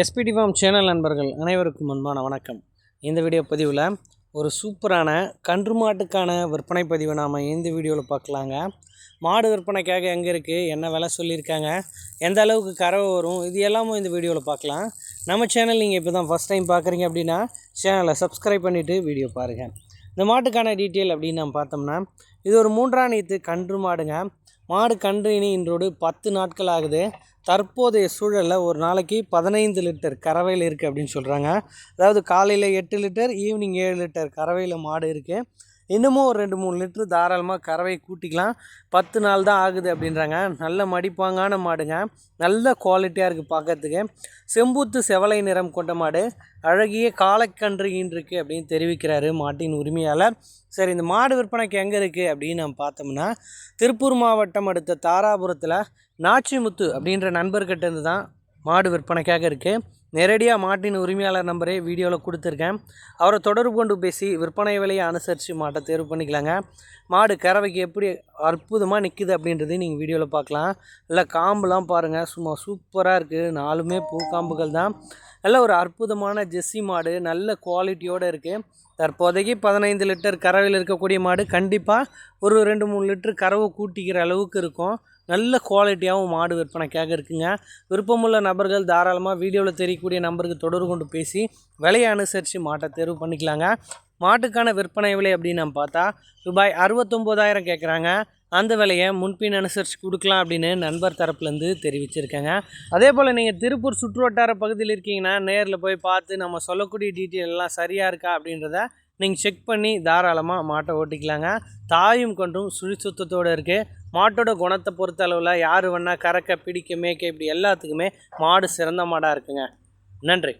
SPD form channel நண்பர்கள் அனைவருக்கும் அன்பான வணக்கம். இந்த வீடியோ பதிவில் ஒரு சூப்பரான கன்று மாட்டுக்கான விற்பனை பதிவை நாம் இந்த வீடியோவில் பார்க்கலாங்க. மாடு விற்பனைக்காக எங்கே இருக்குது என்ன விலை சொல்லியிருக்காங்க? எந்த அளவுக்கு கறவை வரும்? இது எல்லாமும் இந்த வீடியோவில் பார்க்கலாம். நம்ம சேனல் நீங்கள் இப்போ தான் ஃபஸ்ட் டைம் பார்க்குறீங்க அப்படின்னா சேனலை சப்ஸ்கிரைப் பண்ணிவிட்டு வீடியோ பாருங்கள் இந்த மாட்டுக்கான டீட்டெயில் அப்படின்னு நம்ம பார்த்தோம்னா இது ஒரு மூன்றாம் நீத்து கன்று மாடுங்க. மாடு கன்று இனி இன்றோடு பத்து நாட்கள் ஆகுது. தற்போதைய சூழலில் ஒரு நாளைக்கு பதினைந்து லிட்டர் கறவையில் இருக்குது அப்படின்னு சொல்கிறாங்க அதாவது காலையில் எட்டு லிட்டர் ஈவினிங் ஏழு லிட்டர் கறவையில் மாடு இருக்குது இன்னமும் ஒரு ரெண்டு மூணு லிட்ரு தாராளமாக கறவை கூட்டிக்கலாம். பத்து நாள் தான் ஆகுது அப்படின்றாங்க. நல்ல மடிப்பாங்கான மாடுங்க. நல்ல குவாலிட்டியாக இருக்குது பார்க்கறதுக்கு செம்பூத்து செவலை நிறம் கொண்ட மாடு. அழகிய காலக்கன்று இருக்குது அப்படின்னு தெரிவிக்கிறாரு மாட்டின் உரிமையாளர். சரி இந்த மாடு விற்பனைக்கு எங்கே இருக்குது அப்படின்னு நம்ம பார்த்தோம்னா திருப்பூர் மாவட்டம் அடுத்த தாராபுரத்தில் நாச்சிமுத்து அப்படின்ற நண்பர்கிட்ட இருந்து தான் மாடு விற்பனைக்காக இருக்குது நேரடியாக மாட்டின் உரிமையாளர் நம்பரே வீடியோவில் கொடுத்துருக்கேன். அவரை தொடர்பு கொண்டு பேசி விற்பனை விலையை அனுசரித்து மாட்டை தேர்வு பண்ணிக்கலாங்க. மாடு கறவைக்கு எப்படி அற்புதமாக நிற்குது அப்படின்றது நீங்கள் வீடியோவில் பார்க்கலாம். இல்லை காம்புலாம் பாருங்கள் சும்மா சூப்பராக இருக்குது நாலுமே பூக்காம்புகள் தான் நல்ல ஒரு அற்புதமான ஜெஸ்ஸி மாடு நல்ல குவாலிட்டியோடு இருக்குது தற்போதைக்கு பதினைந்து லிட்டர் கறவையில் இருக்கக்கூடிய மாடு கண்டிப்பாக ஒரு ரெண்டு மூணு லிட்டர் கறவை கூட்டிக்கிற அளவுக்கு இருக்கும். நல்ல குவாலிட்டியாகவும் மாடு விற்பனைக்காக இருக்குங்க. விருப்பமுள்ள நபர்கள் தாராளமாக வீடியோவில் தெரியக்கூடிய நம்பருக்கு தொடர்பு கொண்டு பேசி விலையை அனுசரித்து மாட்டை தேர்வு பண்ணிக்கலாங்க. மாட்டுக்கான விற்பனை விலை அப்படின்னு நம்ம பார்த்தா ரூபாய் அறுபத்தொம்போதாயிரம் கேட்குறாங்க. அந்த விலையை முன்பின் அனுசரித்து கொடுக்கலாம் அப்படின்னு நண்பர் தரப்புலேருந்து தெரிவிச்சிருக்கேங்க. அதே போல் நீங்கள் திருப்பூர் சுற்றுவட்டார பகுதியில் இருக்கீங்கன்னா நேரில் போய் பார்த்து நம்ம சொல்லக்கூடிய டீட்டெயில் எல்லாம் சரியாக இருக்கா அப்படின்றத நீங்கள் செக் பண்ணி தாராளமாக மாட்டை ஓட்டிக்கலாங்க. தாயும் கொன்றும் சுழி சுத்தத்தோடு இருக்குது மாட்டோட குணத்தை பொறுத்த அளவில் யார் வேணால் கறக்க பிடிக்க மேய்க்க இப்படி எல்லாத்துக்குமே மாடு சிறந்த மாடாக இருக்குங்க. நன்றி.